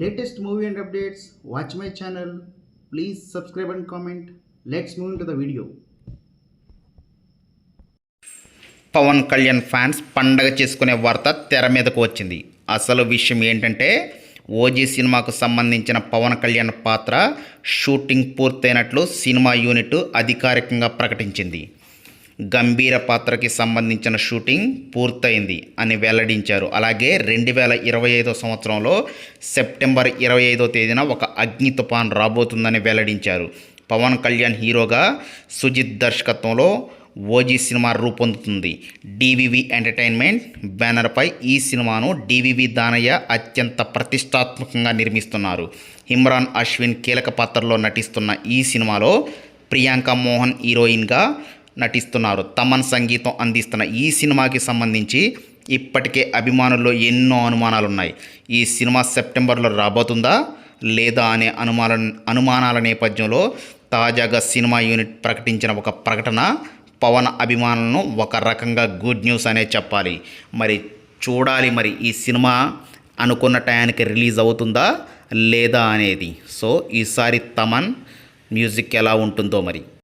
Latest movie and updates watch my channel please subscribe and comment let's move to the video Pawan Kalyan fans పండగ చేసుకునే వార్త తెర మీదకు వచ్చింది. అసలు విషయం ఏంటంటే ఓజీ సినిమాకు సంబంధించిన పవన్ కళ్యాణ్ పాత్ర షూటింగ్ పూర్తయినట్లు సినిమా యూనిట్ అధికారికంగా ప్రకటించింది. గంభీర పాత్రకి సంబంధించిన షూటింగ్ పూర్తయింది అని వెల్లడించారు. అలాగే రెండు వేల ఇరవై ఐదో సంవత్సరంలో సెప్టెంబర్ ఇరవై ఐదో తేదీన ఒక అగ్ని తుఫాన్ రాబోతుందని వెల్లడించారు. పవన్ కళ్యాణ్ హీరోగా సుజిత్ దర్శకత్వంలో ఓజీ సినిమా రూపొందుతుంది. డివివి ఎంటర్టైన్మెంట్ బ్యానర్పై ఈ సినిమాను డివివి దానయ్య అత్యంత ప్రతిష్టాత్మకంగా నిర్మిస్తున్నారు. ఇమ్రాన్ అశ్విన్ కీలక పాత్రలో నటిస్తున్న ఈ సినిమాలో ప్రియాంక మోహన్ హీరోయిన్గా నటిస్తున్నారు. తమన్ సంగీతం అందిస్తున్న ఈ సినిమాకి సంబంధించి ఇప్పటికే అభిమానుల్లో ఎన్నో అనుమానాలు ఉన్నాయి ఈ సినిమా సెప్టెంబర్లో రాబోతుందా? లేదా అనే అనుమాన అనుమానాల నేపథ్యంలో తాజాగా సినిమా యూనిట్ ప్రకటించిన ఒక ప్రకటన పవన్ అభిమానులను ఒక రకంగా గుడ్ న్యూస్ అనే చెప్పాలి. మరి చూడాలి మరి ఈ సినిమా అనుకున్న టయానికి రిలీజ్ అవుతుందా? లేదా అనేది. సో ఈసారి తమన్ మ్యూజిక్ ఎలా ఉంటుందో మరి.